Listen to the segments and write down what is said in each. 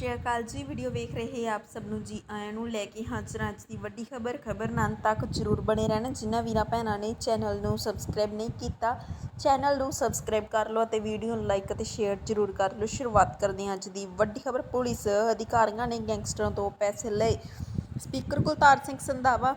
ਸ਼੍ਰੀ ਅਕਾਲ ਜੀ। ਵੀਡੀਓ ਵੇਖ ਰਹੇ ਆਪ ਸਭ ਨੂੰ ਜੀ ਆਇਆਂ ਨੂੰ ਲੈ ਕੇ ਹਾਜ਼ਰ ਹਾਂ ਅੱਜ ਦੀ ਵੱਡੀ ਖਬਰ। ਖਬਰ ਨਾਲ ਤੱਕ ਜਰੂਰ ਬਣੇ ਰਹਿਣਾ। ਜਿਨ੍ਹਾਂ ਵੀਰਾਂ ਭੈਣਾਂ ਨੇ ਚੈਨਲ ਨੂੰ ਸਬਸਕ੍ਰਾਈਬ ਨਹੀਂ ਕੀਤਾ, ਚੈਨਲ ਨੂੰ ਸਬਸਕ੍ਰਾਈਬ ਕਰ ਲਓ ਅਤੇ ਵੀਡੀਓ ਨੂੰ ਲਾਈਕ ਅਤੇ ਸ਼ੇਅਰ ਜਰੂਰ ਕਰ ਲਓ। ਸ਼ੁਰੂਆਤ ਕਰਦੇ ਹਾਂ ਅੱਜ ਦੀ ਵੱਡੀ ਖਬਰ। ਪੁਲਿਸ ਅਧਿਕਾਰੀਆਂ ਨੇ ਗੈਂਗਸਟਰਾਂ ਤੋਂ ਪੈਸੇ ਲਏ। ਸਪੀਕਰ ਕੁਲਤਾਰ ਸਿੰਘ ਸੰਧਾਵਾ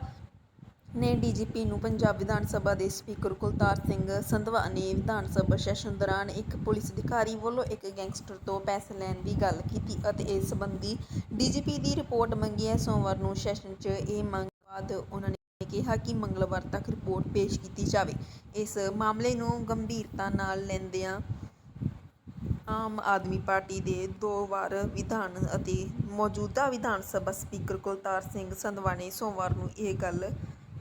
ਨੇ ਡੀਜੀਪੀ ਨੂੰ ਪੰਜਾਬ ਵਿਧਾਨ ਸਭਾ ਦੇ ਸਪੀਕਰ ਕੁਲਤਾਰ ਸਿੰਘ ਸੰਧਵਾ ਨੇ ਵਿਧਾਨ ਸਭਾ ਸੈਸ਼ਨ ਦੌਰਾਨ ਇੱਕ ਪੁਲਿਸ ਅਧਿਕਾਰੀ ਵੱਲੋਂ ਇੱਕ ਗੈਂਗਸਟਰ ਤੋਂ ਪੈਸੇ ਲੈਣ ਦੀ ਗੱਲ ਕੀਤੀ ਅਤੇ ਇਸ ਸੰਬੰਧੀ ਡੀਜੀਪੀ ਦੀ ਰਿਪੋਰਟ ਮੰਗੀ ਹੈ। ਸੋਮਵਾਰ ਨੂੰ ਸੈਸ਼ਨ 'ਚ ਇਹ ਮੰਗ ਬਾਅਦ ਉਹਨਾਂ ਨੇ ਕਿਹਾ ਕਿ ਮੰਗਲਵਾਰ ਤੱਕ ਰਿਪੋਰਟ ਪੇਸ਼ ਕੀਤੀ ਜਾਵੇ। ਇਸ ਮਾਮਲੇ ਨੂੰ ਗੰਭੀਰਤਾ ਨਾਲ ਲੈਂਦਿਆਂ ਆਮ ਆਦਮੀ ਪਾਰਟੀ ਦੇ ਦੋ ਵਾਰ ਵਿਧਾਨ ਅਤੇ ਮੌਜੂਦਾ ਵਿਧਾਨ ਸਭਾ ਸਪੀਕਰ ਕੁਲਤਾਰ ਸਿੰਘ ਸੰਧਵਾ ਨੇ ਸੋਮਵਾਰ ਨੂੰ ਇਹ ਗੱਲ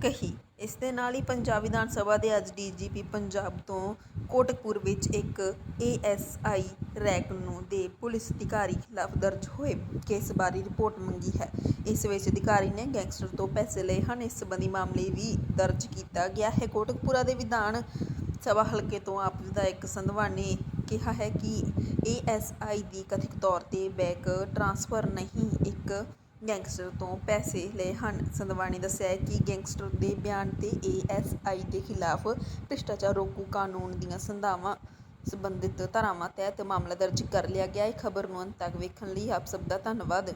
ਕਹੀ। ਇਸ ਦੇ ਨਾਲ ਹੀ ਪੰਜਾਬ ਵਿਧਾਨ ਸਭਾ ਦੇ ਅੱਜ ਡੀਜੀਪੀ ਪੰਜਾਬ ਤੋਂ ਕੋਟਕਪੁਰ ਵਿੱਚ ਇੱਕ ਏਐਸਆਈ ਰੈਕ ਨੂੰ ਦੇ ਪੁਲਿਸ ਅਧਿਕਾਰੀ ਖਿਲਾਫ ਦਰਜ ਹੋਏ ਕੇਸ ਬਾਰੇ ਰਿਪੋਰਟ ਮੰਗੀ ਹੈ। ਇਸ ਵਿੱਚ ਅਧਿਕਾਰੀ ਨੇ ਗੈਂਗਸਟਰ ਤੋਂ ਪੈਸੇ ਲਏ ਹਨ। ਇਸ ਸੰਬੰਧੀ ਮਾਮਲੇ ਵੀ ਦਰਜ ਕੀਤਾ ਗਿਆ ਹੈ। ਕੋਟਕਪੁਰਾ ਦੇ ਵਿਧਾਨ ਸਭਾ ਹਲਕੇ ਤੋਂ ਆਪ ਵਿਧਾਇਕ ਸੰਧਵਾ ਨੇ ਕਿਹਾ ਹੈ ਕਿ ਏਐਸਆਈ ਦੀ ਕਥਿਤ ਤੌਰ ਤੇ ਬੈਕ ਟ੍ਰਾਂਸਫਰ ਨਹੀਂ, ਇੱਕ ਗੈਂਗਸਟਰ ਤੋਂ ਪੈਸੇ ਲਏ ਹਨ। ਸੰਧਵਾ ਨੇ ਦੱਸਿਆ ਹੈ ਕਿ ਗੈਂਗਸਟਰ ਦੇ ਬਿਆਨ ਤੇ ਏਐਸਆਈ ਦੇ ਖਿਲਾਫ ਭ੍ਰਿਸ਼ਟਾਚਾਰ ਰੋਕੂ ਕਾਨੂੰਨ ਦੀਆਂ ਸੰਧਾਵਾਂ ਸੰਬੰਧਿਤ ਧਾਰਾਵਾਂ ਤਹਿਤ ਮਾਮਲਾ ਦਰਜ ਕਰ ਲਿਆ ਗਿਆ। ਹੈ ਖਬਰ ਨੂੰ ਅੰਤ ਤੱਕ ਵੇਖਣ ਲਈ ਆਪ ਸਭ ਦਾ ਧੰਨਵਾਦ।